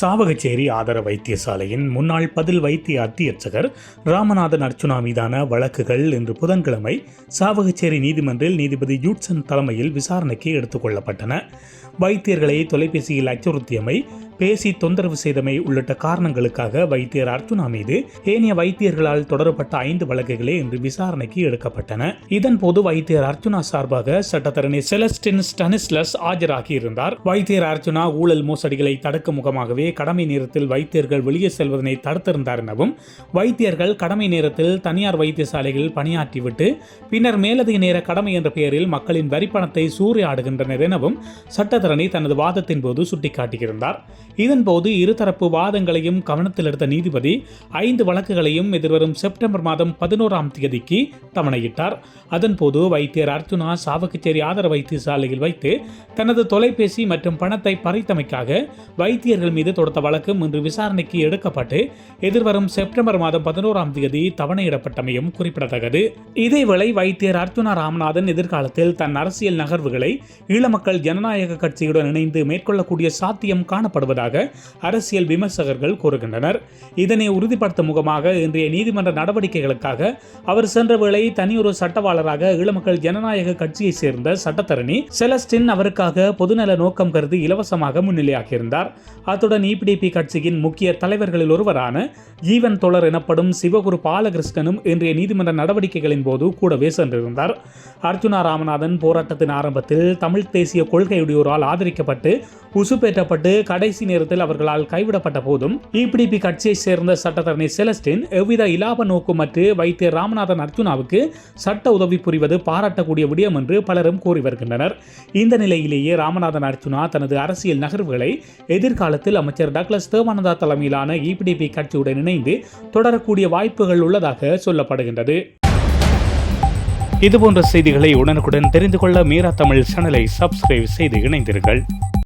சாவகச்சேரி ஆதர வைத்தியசாலையின் முன்னாள் பதில் வைத்திய அத்தியட்சகர் ராமநாதன் அர்ச்சுனா மீதான வழக்குகள் இன்று புதன்கிழமை சாவகச்சேரி நீதிமன்றில் நீதிபதி யூட்சன் தலைமையில் விசாரணைக்கு எடுத்துக் கொள்ளப்பட்டன. வைத்தியர்களை தொலைபேசியில் அச்சுறுத்தியமை பேசி தொந்தரவு செய்தமை உள்ளிட்ட காரணங்களுக்காக வைத்தியர் அர்ச்சுனா மீது ஏனைய வைத்தியர்களால் தொடரப்பட்ட ஐந்து வழக்குகளே இன்று விசாரணைக்கு எடுக்கப்பட்டன. இதன்போது வைத்தியர் அர்ச்சுனா சார்பாக சட்டத்தரணி செலஸ்டின் ஸ்டனிஸ்லஸ் ஆஜராகியிருந்தார். வைத்தியர் அர்ச்சுனா ஊழல் மோசடிகளை தடுக்கும் முகமாகவே கடமை நேரத்தில் வைத்தியர்கள் வெளியே செல்வதனை தடுத்திருந்தார் எனவும் வைத்தியர்கள் கடமை நேரத்தில் தனியார் வைத்தியசாலைகளில் பணியாற்றிவிட்டு பின்னர் மேலதிக நேர கடமை என்ற பெயரில் மக்களின் வரிப்பணத்தை சூறையாடுகின்றனர் எனவும் சட்டத்தரணி தனது வாதத்தின் போது சுட்டிக்காட்டியிருந்தார். இதன்போது இருதரப்பு வாதங்களையும் கவனத்தில் எடுத்த நீதிபதி ஐந்து வழக்குகளையும் எதிர்வரும் செப்டம்பர் மாதம் பதினோராம் தேதிக்கு தவணையிட்டார் அதன்போது வைத்தியர் அர்ஜுனா சாவகச்சேரி ஆதர வைத்தியசாலையில் வைத்து தனது தொலைபேசி மற்றும் பணத்தை பறித்தமைக்காக வைத்தியர்கள் மீது தொடுத்த வழக்கும் இன்று விசாரணைக்கு எடுக்கப்பட்டு எதிர்வரும் செப்டம்பர் மாதம் பதினோராம் தேதி தவணையிடப்பட்டமையும் குறிப்பிடத்தக்கது. இதேவேளை வைத்தியர் அர்ஜுனா ராமநாதன் எதிர்காலத்தில் தன் அரசியல் நகர்வுகளை ஈழமக்கள் ஜனநாயக கட்சியுடன் இணைந்து மேற்கொள்ளக்கூடிய சாத்தியம் காணப்படுவதாக அரசியல் விமர்சகர்கள் கூறுகின்றனர். இதனை உறுதிப்படுத்தும் முகமாக இன்றைய நீதிமன்ற நடவடிக்கைகளுக்காக அவர் சென்ற வேளை தனியொரு சட்டவாளராக ஈழமக்கள் ஜனநாயக கட்சியைச் சேர்ந்த சட்டத்தரணி செலஸ்டின் அவருக்காக பொதுநல நோக்கம் கருதி இலவசமாக முன்னிலையாகியிருந்தார். அத்துடன் இபிடிபி கட்சியின் முக்கிய தலைவர்களில் ஒருவரான ஜீவன் தொடர் எனப்படும் சிவகுரு பாலகிருஷ்ணனும் இன்றைய நீதிமன்ற நடவடிக்கைகளின் போது கூடவே சென்றிருந்தார். அர்ஜுனா ராமநாதன் போராட்டத்தின் ஆரம்பத்தில் தமிழ் தேசிய கொள்கையுடையோரால் ஆதரிக்கப்பட்டு உசுப்பேற்றப்பட்டு கடைசி நேரத்தில் அவர்களால் கைவிடப்பட்ட போதும் இபிடிபி கட்சியைச் சேர்ந்த சட்டத்தரணி செலஸ்டின் எவ்வித இலாப நோக்குமற்று வைத்தியர் ராமநாதன் அர்ஜுனாவுக்கு சட்ட உதவி புரிவது பாராட்டக்கூடிய விடயம் என்று பலரும் கூறி வருகின்றனர். இந்த நிலையிலேயே ராமநாதன் அர்ஜுனா தனது அரசியல் நகர்வுகளை எதிர்காலத்தில் அமைச்சர் டக்ளஸ் தேவானந்தா தலைமையிலான இபிடிபி கட்சியுடன் இணைந்து தொடரக்கூடிய வாய்ப்புகள் உள்ளதாக சொல்லப்படுகின்றது. இதுபோன்ற செய்திகளை உடனுக்குடன் தெரிந்து கொள்ள மீரா தமிழ் சேனலை சப்ஸ்கிரைப் செய்து இணைந்தீர்கள்